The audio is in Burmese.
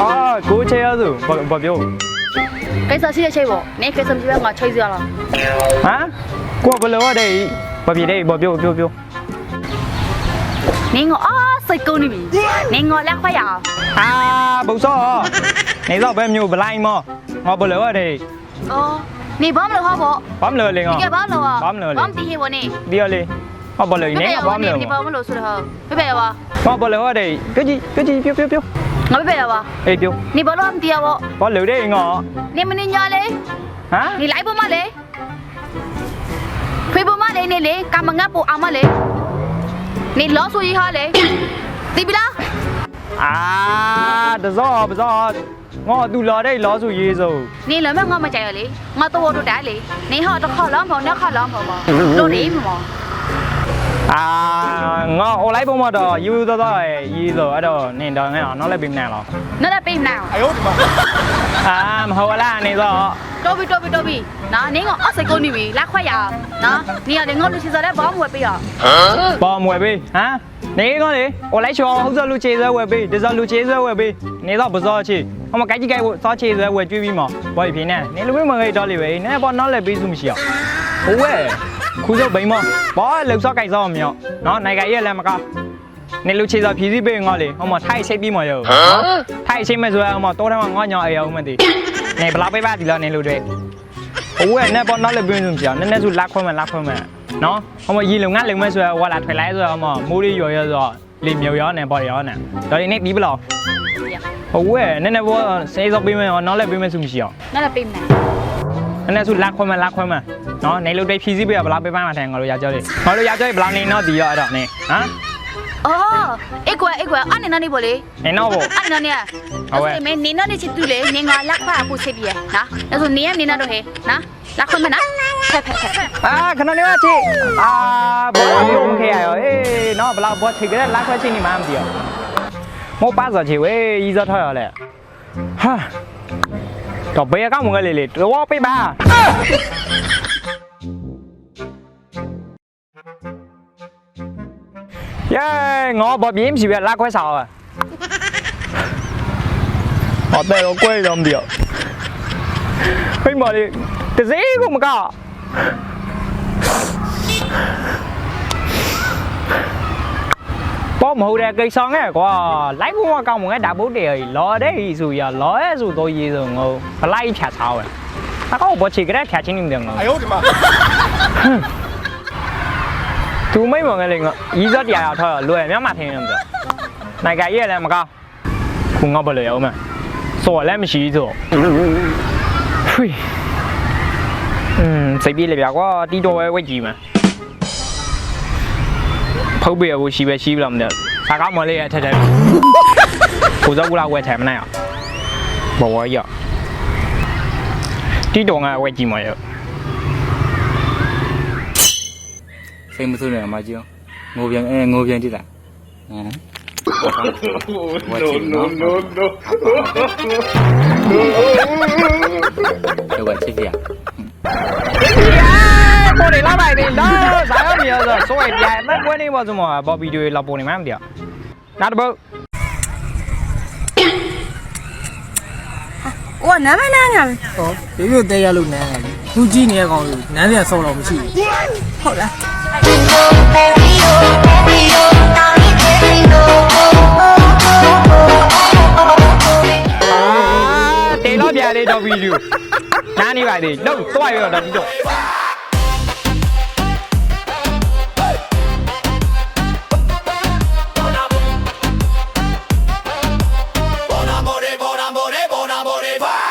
아, 그거 쳐야죠. 봐, 봐요. 그래서 시대 쳐보. 내 그래서 집에 가 쳐줘라. 아? 그거 별로야, 내. 봐요, 내. 봐요, 봐요, 봐요. 내가 아, 사이코 님이. 내가 락파야. 아, 벌써. 내가 뱀 nhiều blind mà. Họ bơ lỡ đi. Ờ. Nè bấm lửa hả bộ? Bấm lửa liền à? Nè bấm lửa à? Bấm lửa liền. Bấm tí hiệu nè. Đi đi. Họ bơ lỡ nè, bấm lửa. Nè bấm lửa sửa hả? Bây giờ à? Họ bơ lỡ đi. Cái gì? Cái gì? Piu piu piu. ငါဘာမလို့ဒီဘာမလို့ဆိုတော့ဘယ်ဘယ်ပါဟောဘယ်လိုရတဲ့ကြကြီးကြကြီးပြောပြောပြောငါဘယ်ဘယ်ပါအေးပြောနေဘာလို့မတီးရပေါ့ဘာလို့တဲ့ငါနေမနေညာလေဟမ်နေလိုက်ပေါ်မလေဖေပေါ်မလေနေလေကမငတ်ပေါ်အောင်မလေနေလောဆူကြီးဟာလေတီးပြီလားအာတစောပစောငါသူလာတဲ့လောစုရေးစုံနေလည်းမငါမကြိုက်ရလေငါတော့တော့တယ်လေနေဟောတစ်ခါလောက်ပေါ့နှစ်ခါလောက်ပေါ့လို့နေမှာ အာငါအွန်လိုင်းပုံမှာတော့ယူယူတော့တော့ရေးဆိုအဲ့တော့နင်တော့ငါနောက်လည်းပြင်နေလားနော်လည်းပေးမနာအာမဟုတ်လားနေတော့တော်ပြီတော်ပြီတော်ပြီနာနေကအစိတ်ကုန်နေပြီလက်ခွက်ရနော်နေရလေငေါ့လို့စီစားလဲဘောင်းဝယ်ပေးရပေါ်မွယ်ပေးဟမ်နေကောလေအွန်လိုင်းချောဟုတ်စလူချေဆွဲဝယ်ပေးဒီစလူချေဆွဲဝယ်ပေးနေတော့ပစောချေအမကိုက်ကြီးကိုက်စောချေဆွဲဝယ်ကျွေးပြီးမှာဘောပြင်းနေနေလူမငယ်တော့လေပဲနေပေါ်နောက်လည်းပေးစုမရှိအောင်ဟိုဝဲ ခုစောဘိမဘောလှုပ်စောကိုက်စောမမြောနော်နိုင်ကရဲ့လည်းမကောနေလူချေစောဖြီးစီးပေးငေါလေဟိုမထိုက်ချိတ်ပြီးမရောထိုက်ချိတ်မဲ့ဆိုအမတော့တယ်မှာငေါညောအေအောင်မသိနေဘလောက်ပေးပါဒီလားနေလူတွေ ဟိုကနေပေါ်နောက်လည်းပြင်းစုံပြောနည်းနည်းစုလက်ခွဲမယ်လက်ခွဲမယ်နော်ဟိုမရီလုံငါလုံမဲ့ဆိုတော့ဝါလာထွေလိုက်ဆိုတော့မမိုးရီရော်ရောဆိုတော့လေမြော်ရောနဲ့ပေါ်ရောနဲ့ဒါဒီနေ့ပြီးဘလောက်ဟိုဝဲနည်းနည်းပေါ်စေးစောပေးမယ်နောက်လည်းပေးမယ်စုမရှိအောင် နော်လည်းပေးမနာ နည်းနည်းစုလက်ခွဲမယ်လက်ခွဲမယ်နော်နေလို့တိတ်ဖြီးစည်းပေးရဘလားပေးပါမှတယ်ငါတို့ရကြောလေးငါတို့ရကြောလေးဘလားနေတော့ဒီရောအဲ့တော့နေဟမ်အော်အေကွယ်အေကွယ်အနေနဲ့နေပေါ့လေနေတော့ဘောအနေနဲ့နေဟုတ်ကဲ့မင်းနေနဲ့ချစ်သူလေနေငါလက်ခွက်ပို့ချစ်ပြီးရနော်အဲ့ဆိုနေရနေနဲ့တော့ဟဲ့နော်လက်ခွက်မနော်ဖက်ဖက်ဖက်အာခဏလေးပါချစ်အာဘောလုံးခဲရရောအေးနော်ဘလားဘောချစ်ကြတဲ့လက်ခွဲချင်းနေမှမသိရောမို့ပါစားချေဝေးဤစားထော်ရလဲဟာ Cà phê có một người lì lì quá với ba. Yeah, ngó bọt biếm chỉ biết lá quay sò à. Ở đây nó quay làm gì ạ Mình bỏ đi, từ gì cũng mà có တော့မဟုတ်တဲ့ကိစ္စငဲ့ကွာလိုက်ဖို့ကကောင်းမငဲ့ဒါပုတ်တယ်လော်တဲ့ဤဆိုရလော်ရဲ့ဆိုတော့ရေးစုံငုံဘလိုက်ဖြတ်စားဝင်အကောဘောချေကြက်ဖြတ်ချင်းနေတယ်ငုံအယုတ်ဒီမှာသူမိတ်မငဲ့လေငါဤစတရားရထားလွယ်မြန်မာထင်းနေတယ်နိုင်ကရဲ့လည်းမကောင်းခုငေါ့ဘလို့ရအောင်မစော်လည်းမရှိဆိုဖွီอืมစိတ်ပြေလေဗျာကွာတီတော်ပဲဝိတ်ကြီးမှာ ဖုတ်ပြရဖို့ရှိပဲရှိပြီလားမသိဘူးစားကောင်းမလေးရထက်ထက်ကိုစောကူလာဝဲထဲမနိုင်အောင်ဘောဝရတီတော်ငါဝဲကြီးမရ စိတ်မဆိုးနဲ့အမကြီးငိုပြန်အဲငိုပြန်ကြည့်လားဟမ် no no no တော့ချ နေပါစမဘောဗီဒီယိုလောက်ပေါ်နေမှမသိဘူးနောက်တစ်ပုတ်။ဟိုကနမ်းမနမ်းညာပဲဟောဒီလိုတဲရလို့နန်းတယ်သူကြည့်နေရကောင်လို့နန်းပြန်ဆော်တော့မရှိဘူး။ဟုတ်လားတေတော့ပြလေတော့ဗီဒီယိုနားနေပါသေးတော့တွားရတော့ဒီတော့ Everybody.